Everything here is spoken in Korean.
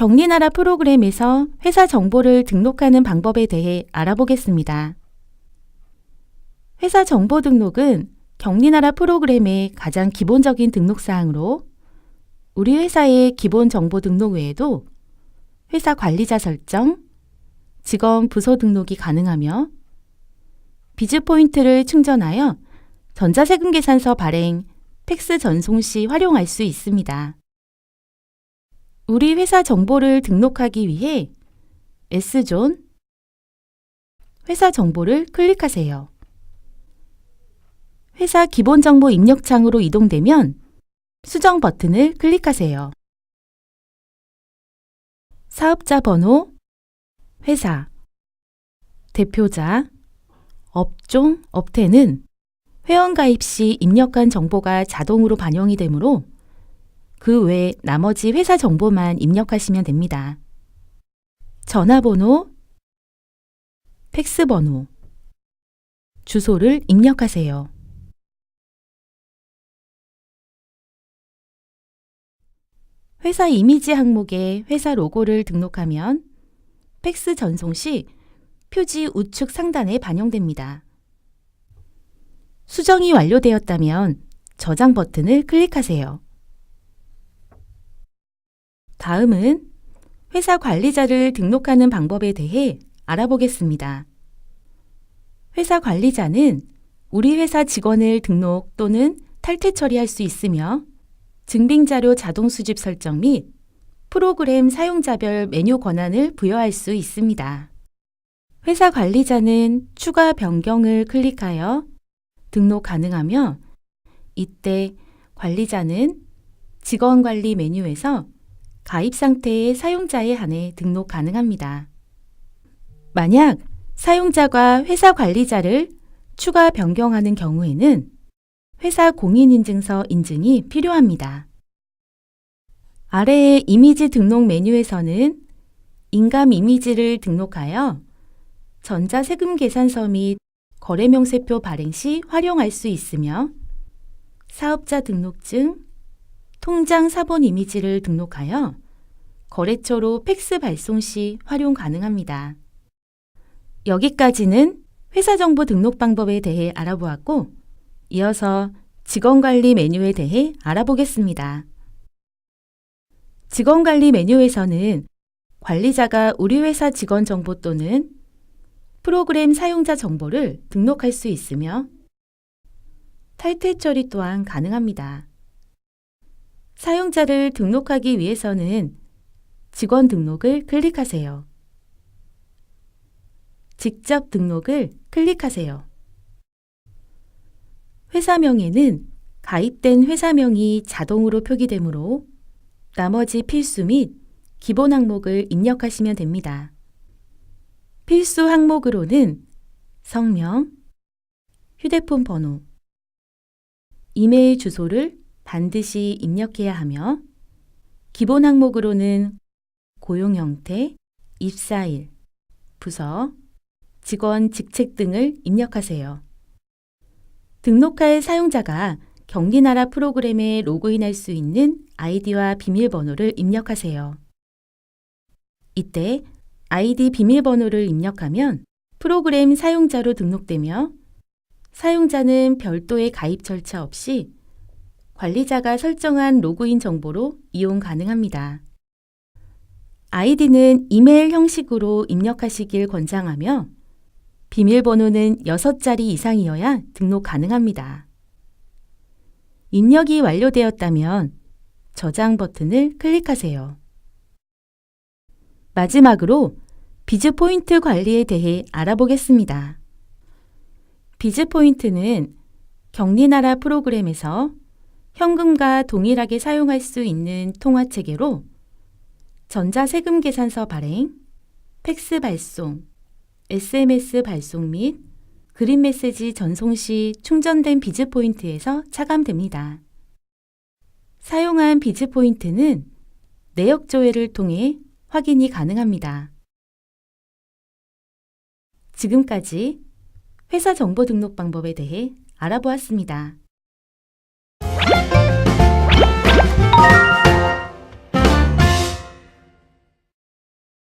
격리나라 프로그램에서 회사 정보를 등록하는 방법에 대해 알아보겠습니다. 회사 정보 등록은 격리나라 프로그램의 가장 기본적인 등록사항으로 우리 회사의 기본 정보 등록 외에도 회사 관리자 설정, 직원 부서 등록이 가능하며 비즈 포인트를 충전하여 전자세금 계산서 발행, 팩스 전송 시 활용할 수 있습니다. 우리 회사 정보를 등록하기 위해 S존 회사 정보를 클릭하세요. 회사 기본 정보 입력 창으로 이동되면 수정 버튼을 클릭하세요. 사업자 번호, 회사, 대표자, 업종, 업태는 회원 가입 시 입력한 정보가 자동으로 반영이 되므로 그 외 나머지 회사 정보만 입력하시면 됩니다. 전화번호, 팩스 번호, 주소를 입력하세요. 회사 이미지 항목에 회사 로고를 등록하면 팩스 전송 시 표지 우측 상단에 반영됩니다. 수정이 완료되었다면 저장 버튼을 클릭하세요. 다음은 회사 관리자를 등록하는 방법에 대해 알아보겠습니다. 회사 관리자는 우리 회사 직원을 등록 또는 탈퇴 처리할 수 있으며 증빙자료 자동 수집 설정 및 프로그램 사용자별 메뉴 권한을 부여할 수 있습니다. 회사 관리자는 추가 변경을 클릭하여 등록 가능하며 이때 관리자는 직원 관리 메뉴에서 가입 상태의 사용자에 한해 등록 가능합니다. 만약 사용자가 회사 관리자를 추가 변경하는 경우에는 회사 공인인증서 인증이 필요합니다. 아래의 이미지 등록 메뉴에서는 인감 이미지를 등록하여 전자세금 계산서 및 거래명세표 발행 시 활용할 수 있으며 사업자 등록증, 통장 사본 이미지를 등록하여 거래처로 팩스 발송 시 활용 가능합니다. 여기까지는 회사 정보 등록 방법에 대해 알아보았고 이어서 직원 관리 메뉴에 대해 알아보겠습니다. 직원 관리 메뉴에서는 관리자가 우리 회사 직원 정보 또는 프로그램 사용자 정보를 등록할 수 있으며 탈퇴 처리 또한 가능합니다. 사용자를 등록하기 위해서는 직원 등록을 클릭하세요. 직접 등록을 클릭하세요. 회사명에는 가입된 회사명이 자동으로 표기되므로 나머지 필수 및 기본 항목을 입력하시면 됩니다. 필수 항목으로는 성명, 휴대폰 번호, 이메일 주소를 반드시 입력해야 하며 기본 항목으로는 고용 형태, 입사일, 부서, 직원 직책 등을 입력하세요. 등록할 사용자가 격리나라 프로그램에 로그인할 수 있는 아이디와 비밀번호를 입력하세요. 이때 아이디 비밀번호를 입력하면 프로그램 사용자로 등록되며 사용자는 별도의 가입 절차 없이 관리자가 설정한 로그인 정보로 이용 가능합니다. 아이디는 이메일 형식으로 입력하시길 권장하며 비밀번호는 6자리 이상이어야 등록 가능합니다. 입력이 완료되었다면 저장 버튼을 클릭하세요. 마지막으로 비즈 포인트 관리에 대해 알아보겠습니다. 비즈 포인트는 격리나라 프로그램에서 현금과 동일하게 사용할 수 있는 통화 체계로 전자세금 계산서 발행, 팩스 발송, SMS 발송 및 그린 메시지 전송 시 충전된 비즈 포인트에서 차감됩니다. 사용한 비즈 포인트는 내역 조회를 통해 확인이 가능합니다. 지금까지 회사 정보 등록 방법에 대해 알아보았습니다.